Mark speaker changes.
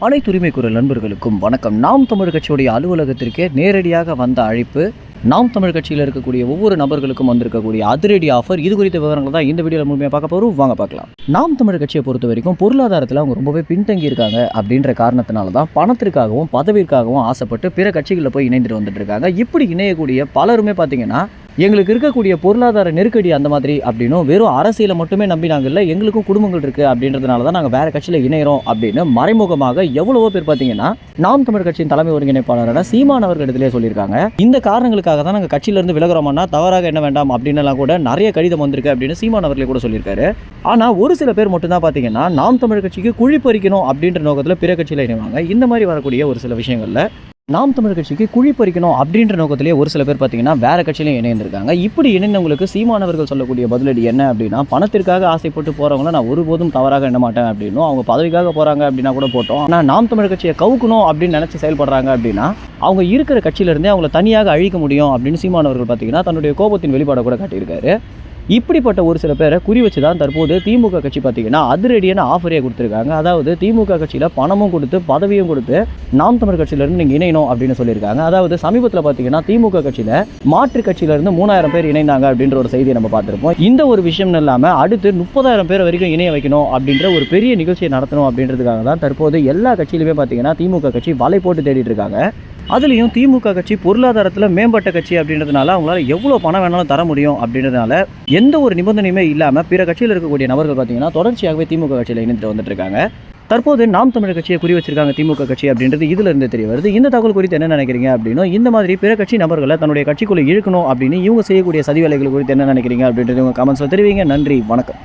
Speaker 1: அனைத்து உரிமை குரல் நண்பர்களுக்கும் வணக்கம். நாம் தமிழ் கட்சியுடைய அலுவலகத்திற்கே நேரடியாக வந்த அழைப்பு நாம் தமிழ் கட்சியில் இருக்கக்கூடிய ஒவ்வொரு நபர்களுக்கும் வந்திருக்கக்கூடிய அதிரடி ஆஃபர் இது குறித்த விவரங்கள் தான் இந்த வீடியோவில் முழுமையாக பார்க்க போகிறோம் வாங்க பார்க்கலாம். நாம் தமிழ் கட்சியை பொறுத்த வரைக்கும் பொருளாதாரத்தில் அவங்க ரொம்பவே பின்தங்கி இருக்காங்க அப்படின்ற காரணத்தினால தான் பணத்திற்காகவும் பதவிக்காகவும் ஆசைப்பட்டு பிற கட்சிகளில் போய் இணைந்துட்டு வந்துட்டு இருக்காங்க. இப்படி இணையக்கூடிய பலருமே பார்த்தீங்கன்னா எங்களுக்கு இருக்கக்கூடிய பொருளாதார நெருக்கடி அந்த மாதிரி அப்படின்னும் வெறும் அரசியலை மட்டுமே நம்பி நாங்கள் இல்லை எங்களுக்கும் குடும்பங்கள் இருக்குது அப்படின்றதுனால தான் நாங்கள் வேறு கட்சியில் இணைகிறோம் அப்படின்னு மறைமுகமாக எவ்வளவோ பேர் பார்த்தீங்கன்னா நாம் தமிழ் கட்சியின் தலைமை ஒருங்கிணைப்பாளரான சீமான் அவர்களிடத்திலே சொல்லியிருக்காங்க. இந்த காரணங்களுக்காக தான் நாங்கள் கட்சியிலேருந்து விலகிறோம்னா தவறாக என்ன வேண்டாம் அப்படின்னுலாம் கூட நிறைய கடிதம் வந்திருக்கு அப்படின்னு சீமான் அவர்களே கூட சொல்லியிருக்காரு. ஆனால் ஒரு சில பேர் மட்டும்தான் பார்த்தீங்கன்னா நாம் தமிழ் கட்சிக்கு குழி பறிக்கணும் அப்படின்ற நோக்கத்தில் பிற கட்சியில் இணைவாங்க. இந்த மாதிரி வரக்கூடிய ஒரு சில விஷயங்களில் நாம் தமிழ் கட்சிக்கு குழி பறிக்கணும் அப்படின்ற நோக்கத்திலேயே ஒரு சில பேர் பார்த்தீங்கன்னா வேற கட்சியிலையும் இணைந்திருக்காங்க. இப்படி இணைந்தவங்களுக்கு சீமானவர்கள் சொல்லக்கூடிய பதிலடி என்ன அப்படின்னா பணத்திற்காக ஆசைப்பட்டு போகிறவங்கள நான் ஒருபோதும் தவறாக எண்ண மாட்டேன் அப்படின்னும். அவங்க பதவிக்காக போறாங்க அப்படின்னா கூட போட்டோம். ஆனால் நாம் தமிழ் கட்சியை கவுக்கணும் அப்படின்னு நினைச்சு செயல்படுறாங்க அப்படின்னா அவங்க இருக்கிற கட்சியிலேருந்தே அவங்கள தனியாக அழிக்க முடியும் அப்படின்னு சீமானவர்கள் பார்த்தீங்கன்னா தன்னுடைய கோபத்தின் வெளிப்பாடை கூட காட்டியிருக்காரு. இப்படிப்பட்ட ஒரு சில பேரை குறி வச்சு தான் தற்போது திமுக கட்சி பார்த்தீங்கன்னா அதிரடியான ஆஃபரே கொடுத்துருக்காங்க. அதாவது திமுக கட்சியில் பணமும் கொடுத்து பதவியும் கொடுத்து நாம் தமிழ் கட்சியிலேருந்து நீங்கள் இணையணும் அப்படின்னு சொல்லியிருக்காங்க. அதாவது சமீபத்தில் பார்த்தீங்கன்னா திமுக கட்சியில் மாற்று கட்சியிலேருந்து மூணாயிரம் பேர் இணைந்தாங்க அப்படின்ற ஒரு செய்தியை நம்ம பார்த்துருப்போம். இந்த ஒரு விஷயம் இல்லாமல் அடுத்து முப்பதாயிரம் பேர் வரைக்கும் இணைய வைக்கணும் அப்படின்ற ஒரு பெரிய நிகழ்ச்சியை நடத்தணும் அப்படின்றதுக்காக தான் தற்போது எல்லா கட்சியிலுமே பார்த்தீங்கன்னா திமுக கட்சி வலை போட்டு தேடிட்டு இருக்காங்க. அதுலேயும் திமுக கட்சி பொருளாதாரத்தில் மேம்பட்ட கட்சி அப்படின்றதுனால அவங்களால எவ்வளோ பணம் வேணாலும் தர முடியும் அப்படின்றதுனால எந்த ஒரு நிபந்தனையுமே இல்லாமல் பிற கட்சியில் இருக்கக்கூடிய நபர்கள் பார்த்தீங்கன்னா தொடர்ச்சியாகவே திமுக கட்சியில் இணைந்துட்டு வந்துட்டு இருக்காங்க. தற்போது நாம் தமிழர் கட்சியை குறி வச்சிருக்காங்க திமுக கட்சி அப்படின்றது இதுல இருந்து தெரிய வருது. இந்த தகவல் குறித்து என்ன நினைக்கிறீங்க அப்படின்னா இந்த மாதிரி பிற கட்சி நபர்களை தன்னுடைய கட்சிக்குள்ளே இழுக்கணும் அப்படின்னு இவங்க செய்யக்கூடிய சதி வேலைகள் குறித்து என்ன நினைக்கிறீங்க அப்படின்றது உங்க கமெண்ட்ஸ்ல தெரிவிங்க. நன்றி வணக்கம்.